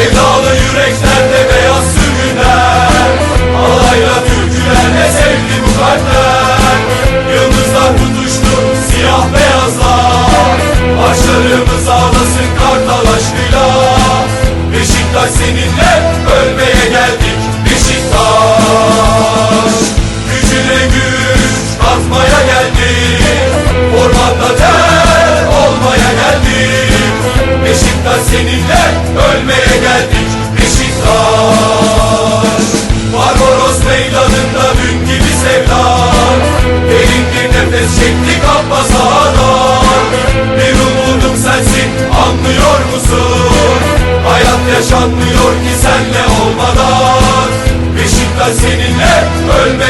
Sevdalı yüreklerde beyaz ölmeye geldik Beşiktaş Barbaros meydanında dün gibi sevdan Derin bir nefes çektik Abba sahadan Bir umudum sensin anlıyor musun? Hayat yaşanmıyor ki senle olmadan. Beşiktaş seninle ölmeye